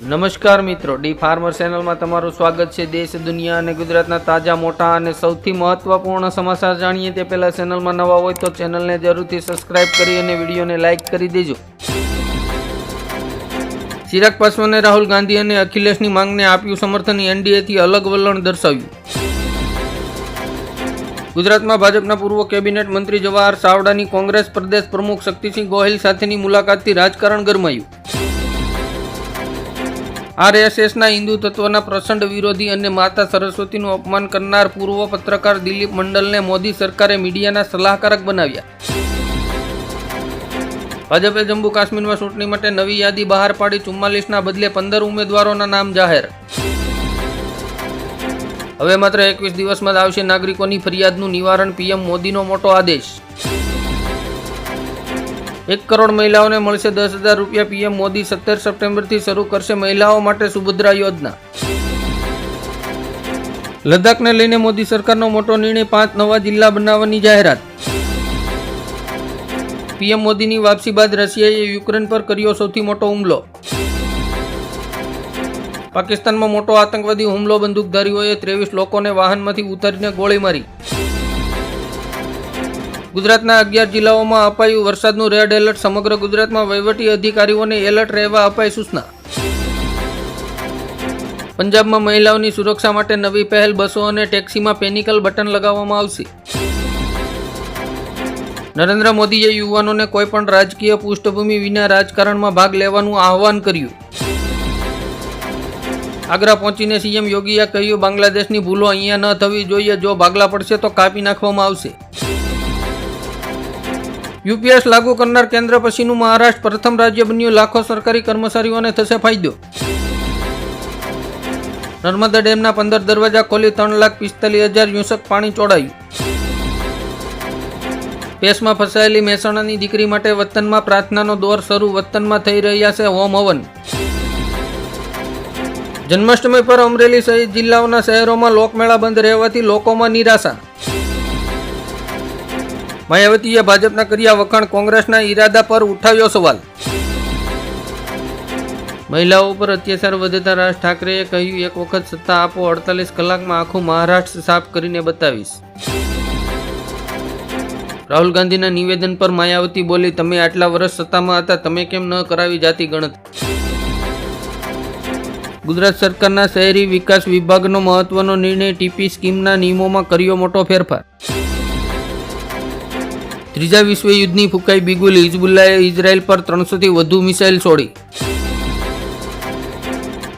નમસ્કાર મિત્રો, D farmer ચેનલમાં તમારું સ્વાગત છે. દેશ, દુનિયા અને ગુજરાતના તાજા, મોટા અને સૌથી મહત્વપૂર્ણ સમાચાર જાણીએ તે પહેલા ચેનલમાં નવા હોય તો ચેનલને જરૂરથી સબસ્ક્રાઇબ કરી અને વિડીયોને લાઇક કરી દેજો. ચિરાગ પાસવાને રાહુલ ગાંધી અને અખિલેશની માંગને આપ્યું સમર્થન એનડીએથી અલગ વલણ દર્શાવ્યું. ગુજરાતમાં ભાજપના પૂર્વ કેબિનેટ મંત્રી જવાહર ચાવડાની કોંગ્રેસ પ્રદેશ પ્રમુખ શક્તિસિંહ ગોહિલ સાથેની મુલાકાતથી રાજકારણ ગરમાયું. આરએસએસના હિન્દુ તત્વના પ્રચંડ વિરોધી અને માતા સરસ્વતીનું અપમાન કરનાર પૂર્વ પત્રકાર દિલીપ મંડલને મોદી સરકારે મીડિયાના સલાહકારક બનાવ્યા. ભાજપે જમ્મુ કાશ્મીરમાં ચૂંટણી માટે નવી યાદી બહાર પાડી ચુમ્માલીસના બદલે પંદર ઉમેદવારોના નામ જાહેર. હવે માત્ર એકવીસ દિવસમાં જ આવશે નાગરિકોની ફરિયાદનું નિવારણ પીએમ મોદીનો મોટો આદેશ. એક કરોડ મહિલાઓને મળશે દસ હજાર રૂપિયા પીએમ મોદી સત્તર સપ્ટેમ્બરથી શરૂ કરશે મહિલાઓ માટે સુભદ્રા યોજના. લદ્દાખને લઈને મોદી સરકારનો મોટો નિર્ણય પાંચ નવા જિલ્લા બનાવવાની જાહેરાત. પીએમ મોદીની વાપસી બાદ રશિયાએ યુક્રેન પર કર્યો સૌથી મોટો હુમલો. પાકિસ્તાનમાં મોટો આતંકવાદી હુમલો, બંદૂકધારીઓએ ત્રેવીસ લોકોને વાહનમાંથી ઉતારીને ગોળી મારી ગુજરાતના અગિયાર જિલ્લાઓમાં અપાયું વરસાદનું રેડ એલર્ટ સમગ્ર ગુજરાતમાં વહીવટી અધિકારીઓને એલર્ટ રહેવા અપાઈ સૂચના. પંજાબમાં મહિલાઓની સુરક્ષા માટે નવી પહેલ, બસો અને ટેક્સીમાં પેનિકલ બટન લગાવવામાં આવશે. નરેન્દ્ર મોદીએ યુવાનોને કોઈપણ રાજકીય પૃષ્ઠભૂમિ વિના રાજકારણમાં ભાગ લેવાનું આહવાન કર્યું. આગ્રા પહોંચીને સીએમ યોગીએ કહ્યું, બાંગ્લાદેશની ભૂલો અહીંયા ન થવી જોઈએ. જો ભાગલા પડશે તો કાપી નાખવામાં આવશે. યુપીએસ લાગુ કરનાર કેન્દ્ર પછીનું મહારાષ્ટ્ર પ્રથમ રાજ્ય બન્યું. લાખો સરકારી કર્મચારીઓને થશે ફાયદો. નર્મદા ડેમના પંદર દરવાજા ખોલી ત્રણ લાખ પિસ્તાલીસ હજાર યુસક પાણી ચોડાયું. પેસમાં ફસાયેલી મહેસાણાની દીકરી માટે વતનમાં પ્રાર્થનાનો દોર શરૂ. વતનમાં થઈ રહ્યા છે હોમ હવન. જન્માષ્ટમી પર અમરેલી સહિત જિલ્લાઓના શહેરોમાં લોકમેળા બંધ રહેવાથી લોકોમાં નિરાશા. માયાવતીએ ભાજપના કર્યા વખાણ કોંગ્રેસના ઈરાદા પર ઉઠાવ્યો સવાલ. મહિલાઓ પર અત્યાચાર વધતા રાજ ઠાકરેએ કહ્યું, એક વખત સત્તા આપો, અડતાલીસ કલાકમાં આખું મહારાષ્ટ્ર સાફ કરીને બતાવીશ. રાહુલ ગાંધીના નિવેદન પર માયાવતી બોલી, તમે આટલા વર્ષ સત્તામાં હતા, તમે કેમ ન કરાવી જાતિ ગણતરી? ગુજરાત સરકારના શહેરી વિકાસ વિભાગનો મહત્વનો નિર્ણય ટીપી સ્કીમના નિયમોમાં કર્યો મોટો ફેરફાર. ત્રીજા વિશ્વયુદ્ધની ફૂંકાઈ બિગુલ હિઝબુલ્લાએ ઇઝરાયલ પર ત્રણસોથી વધુ મિસાઇલ છોડી.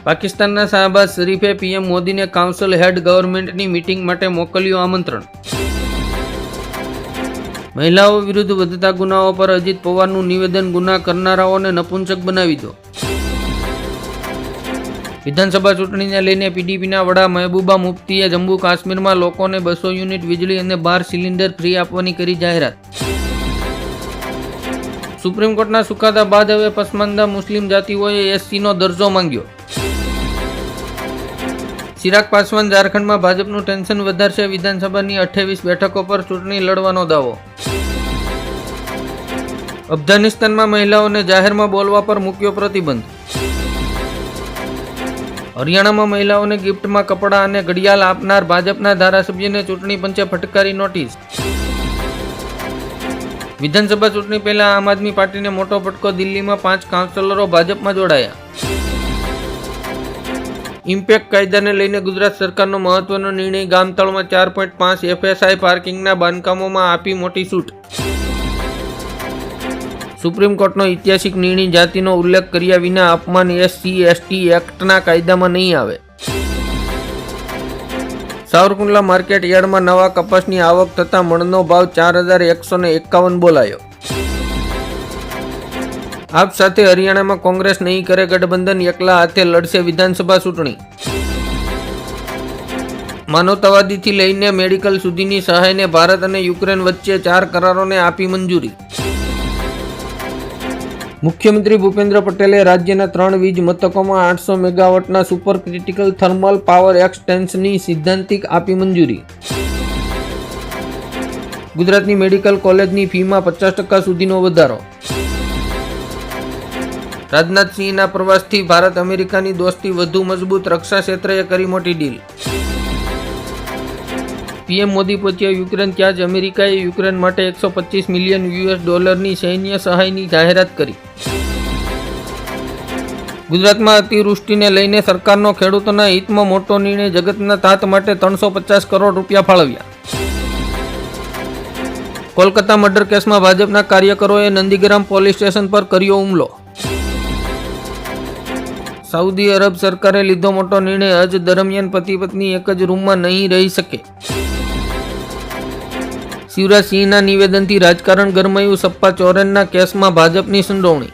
પાકિસ્તાનના શાહબાઝ શરીફે પીએમ મોદીને કાઉન્સિલ હેડ ગવર્મેન્ટની મીટિંગ માટે મોકલ્યું આમંત્રણ. મહિલાઓ વિરુદ્ધ વધતા ગુનાઓ પર અજીત પવારનું નિવેદન ગુના કરનારાઓને નપુંસક બનાવી દો. વિધાનસભા ચૂંટણીને લઈને પીડીપીના વડા મહેબૂબા મુફ્તીએ જમ્મુ કાશ્મીરમાં લોકોને બસો યુનિટ વીજળી અને બાર સિલિન્ડર ફ્રી આપવાની કરી જાહેરાત. સુપ્રીમ કોર્ટના ચુકાદા બાદ હવે પસમાનદા મુસ્લિમ જાતિઓએ એસસીનો દરજ્જો માંગ્યો. ચિરાગ પાસવાન ઝારખંડમાં ભાજપનું ટેન્શન વધારશે વિધાનસભાની અઠ્યાવીસ બેઠકો પર ચૂંટણી લડવાનો દાવો. અફઘાનિસ્તાનમાં મહિલાઓને જાહેરમાં બોલવા પર મૂક્યો પ્રતિબંધ. હરિયાણામાં મહિલાઓને ગિફ્ટમાં કપડાં અને ઘડિયાળ આપનાર ભાજપના ધારાસભ્યને ચૂંટણી પંચે ફટકારી નોટિસ. વિધાનસભા ચૂંટણી પહેલા આમ આદમી પાર્ટીને મોટો ફટકો દિલ્હીમાં પાંચ કાઉન્સિલરો ભાજપમાં જોડાયા. ઇમ્પેક્ટ કાયદાને લઈને ગુજરાત સરકારનો મહત્વનો નિર્ણય ગામતળમાં ચાર પોઈન્ટ પાંચ એફએસઆઈ પાર્કિંગના બાંધકામોમાં આપી મોટી છૂટ. સુપ્રીમ કોર્ટનો ઐતિહાસિક નિર્ણય જાતિનો ઉલ્લેખ કર્યા વિના અપમાન એસસી, એસટી એક્ટના કાયદામાં નહીં આવે. સાવરકુંડલા માર્કેટ યાર્ડમાં નવા કપાસની આવક થતાં મણનો ભાવ ચાર હજાર એકસો ને એકાવન બોલાયો. આપ સાથે હરિયાણામાં કોંગ્રેસ નહીં કરે ગઠબંધન, એકલા હાથે લડશે વિધાનસભા ચૂંટણી. માનવતાવાદીથી લઈને મેડિકલ સુધીની સહાયને ભારત અને યુક્રેન વચ્ચે ચાર કરારોને આપી મંજૂરી. મુખ્યમંત્રી ભૂપેન્દ્ર પટેલે રાજ્યના ત્રણ વીજ મથકોમાં આઠસો મેગાવોટના સુપર ક્રિટિકલ થર્મલ પાવર એક્સટેન્શનની સિદ્ધાંતિક આપી મંજૂરી. ગુજરાતની મેડિકલ કોલેજની ફીમાં પચાસ ટકા સુધીનો વધારો. રાજનાથસિંહના પ્રવાસથી ભારત અમેરિકાની દોસ્તી વધુ મજબૂત રક્ષા ક્ષેત્રે કરી મોટી ડીલ. પીએમ મોદી પહોંચ્યા યુક્રેન ત્યાં જ અમેરિકાએ યુક્રેન માટે એકસો પચીસ મિલિયન યુએસ ડોલરની સૈન્ય સહાયની જાહેરાત કરી. ગુજરાતમાં અતિવૃષ્ટિને લઈને સરકારનો ખેડૂતોના હિતમાં મોટો નિર્ણય જગતના તાત માટે ત્રણસો પચાસ કરોડ રૂપિયા ફાળવ્યા. કોલકાતા મર્ડર કેસમાં ભાજપના કાર્યકરોએ નંદીગ્રામ પોલીસ સ્ટેશન પર કર્યો હુમલો. સાઉદી અરબ સરકારે લીધો મોટો નિર્ણય, હજ દરમિયાન પતિ પત્ની એક જ રૂમમાં નહીં રહી શકે. શિવરાજ સિંહના નિવેદનથી રાજકારણ ગરમાયું સપ્પા ચોરેનના કેસમાં ભાજપની સંડોવણી.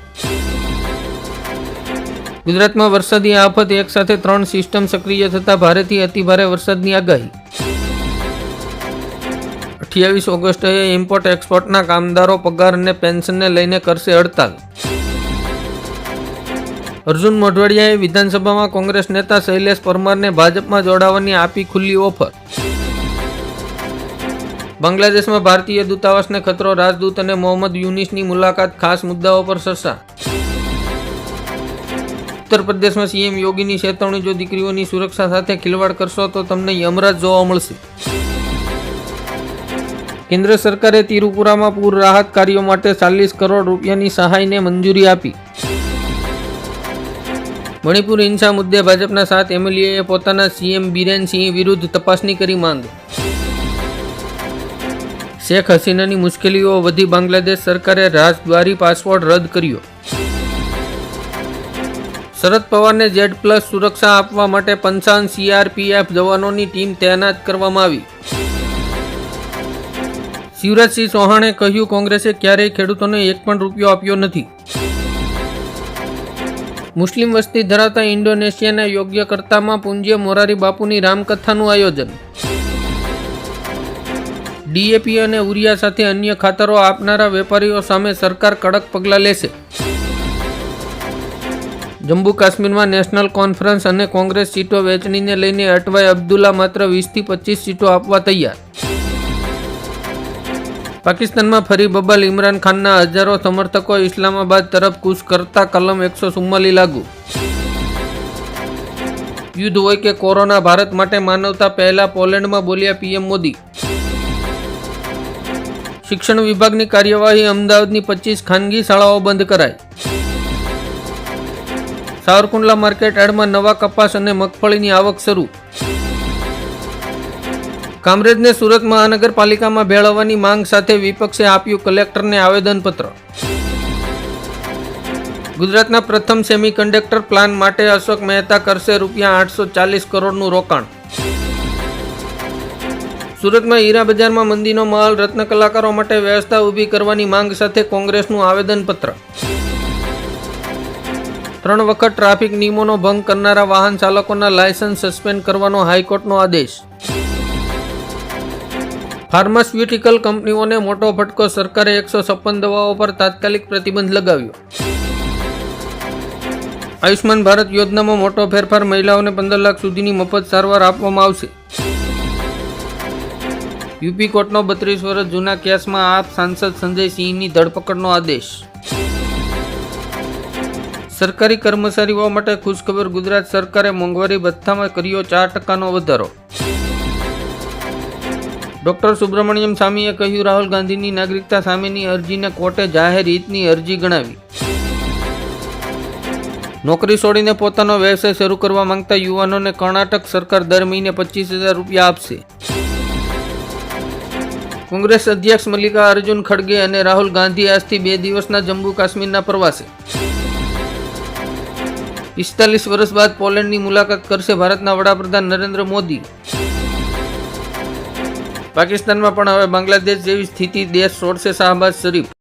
ગુજરાતમાં વરસાદી આફત એક સાથે ત્રણ સિસ્ટમ સક્રિય થતા ભારેથી અતિભારે વરસાદની આગાહી. અઠ્યાવીસ ઓગસ્ટે ઇમ્પોર્ટ એક્સપોર્ટના કામદારો પગાર અને પેન્શનને લઈને કરશે હડતાલ. અર્જુન મોઢવાડિયાએ વિધાનસભામાં કોંગ્રેસ નેતા શૈલેષ પરમારને ભાજપમાં જોડાવાની આપી ખુલ્લી ઓફર. બાંગ્લાદેશમાં ભારતીય દૂતાવાસને ખતરો, રાજદૂત અને મોહમ્મદ યુનિસની મુલાકાત, ખાસ મુદ્દાઓ પર ચર્ચા. ઉત્તર પ્રદેશમાં સીએમ યોગીની ચેતવણી, જો દીકરીઓની સુરક્ષા સાથે ખિલવાડ કરશો, તો તમને યમરાજ જોવા મળશે. કેન્દ્ર સરકારે તિરુપુરામાં પૂર રાહત કાર્યો માટે ચાલીસ કરોડ રૂપિયાની સહાયને મંજૂરી આપી. મણિપુર હિંસા મુદ્દે ભાજપના સાત એમએલએ પોતાના સીએમ બિરેન સિંહ વિરુદ્ધ તપાસની કરી માંગ. શેખ હસીનાની મુશ્કેલીઓ વધી બાંગ્લાદેશ સરકારે રાજદ્વારી પાસપોર્ટ રદ કર્યો. શરદ પવારને ઝેડ પ્લસ સુરક્ષા આપવા માટે પંચાવન સીઆરપીએફ જવાનોની ટીમ તૈનાત કરવામાં આવી. શિવરાજસિંહ ચૌહાણે કહ્યું, કોંગ્રેસે ક્યારેય ખેડૂતોને એક પણ રૂપિયો આપ્યો નથી. મુસ્લિમ વસ્તી ધરાવતા ઇન્ડોનેશિયાના યોગ્યકર્તામાં પૂંજ્ય મોરારી બાપુની રામકથાનું આયોજન. ડીએપી અને ઉરિયા સાથે અન્ય ખાતરો આપનારા વેપારીઓ સામે સરકાર કડક પગલાં લેશે. જમ્મુ કાશ્મીરમાં નેશનલ કોન્ફરન્સ અને કોંગ્રેસ સીટો વહેંચણીને લઈને અટવાઈ અબ્દુલ્લા માત્ર વીસથી પચીસ સીટો આપવા તૈયાર. પાકિસ્તાનમાં ફરી બબાલ ઇમરાન ખાનના હજારો સમર્થકો ઇસ્લામાબાદ તરફ કૂચ કરતા કલમ એકસો ચુમ્માલી લાગુ. યુદ્ધ હોય કે કોરોના, ભારત માટે માનવતા પહેલા પોલેન્ડમાં બોલ્યા પીએમ મોદી. શિક્ષણ વિભાગની કાર્યવાહી અમદાવાદની પચીસ ખાનગી શાળાઓ બંધ કરાઈ. સાવરકુંડલા માર્કેટ યાર્ડમાં નવા કપાસ અને મગફળીની આવક શરૂ. કામરેજને સુરત મહાનગરપાલિકામાં ભેળવવાની માંગ સાથે વિપક્ષે આપ્યું કલેક્ટરને આવેદનપત્ર. ગુજરાતના પ્રથમ સેમિકન્ડક્ટર પ્લાન માટે અશોક મહેતા કરશે રૂપિયા આઠસો ચાલીસ કરોડનું રોકાણ. સુરતમાં હીરા બજારમાં મંદીનો માહોલ રત્ન કલાકારો માટે વ્યવસ્થા ઊભી કરવાની માંગ સાથે કોંગ્રેસનું આવેદનપત્ર. ત્રણ વખત ટ્રાફિક નિયમોનો ભંગ કરનારા વાહન ચાલકોના લાયસન્સ સસ્પેન્ડ કરવાનો હાઈકોર્ટનો આદેશ. ફાર્માસ્યુટિકલ કંપનીઓને મોટો ફટકો સરકારે એકસો છપ્પન દવાઓ પર તાત્કાલિક પ્રતિબંધ લગાવ્યો. આયુષ્માન ભારત યોજનામાં મોટો ફેરફાર મહિલાઓને પંદર લાખ સુધીની મફત સારવાર આપવામાં આવશે. યુપી કોર્ટનો બત્રીસ વર્ષ જૂના કેસમાં આપ સાંસદ સંજય સિંહની ધરપકડનો આદેશ. સરકારી કર્મચારીઓ માટે ખુશખબર ગુજરાત સરકારે મોંઘવારી ભથ્થામાં કર્યો ચાર ટકાનો વધારો. ડોક્ટર સુબ્રમણ્યમ સ્વામીએ કહ્યું, રાહુલ ગાંધીની નાગરિકતા સામેની અરજીને કોર્ટે જાહેર હિતની અરજી ગણાવી. નોકરી છોડીને પોતાનો વ્યવસાય શરૂ કરવા માંગતા યુવાનોને કર્ણાટક સરકાર દર મહિને પચીસ હજાર રૂપિયા આપશે. કોંગ્રેસ અધ્યક્ષ મલ્લિકા અર્જુન ખડગે અને રાહુલ ગાંધી આજથી બે દિવસના જમ્મુ કાશ્મીરના પ્રવાસે. પિસ્તાલીસ વર્ષ બાદ પોલેન્ડની મુલાકાત કરશે ભારતના વડાપ્રધાન નરેન્દ્ર મોદી. પાકિસ્તાનમાં પણ હવે બાંગ્લાદેશ જેવી સ્થિતિ, દેશ છોડશે શાહબાઝ શરીફ.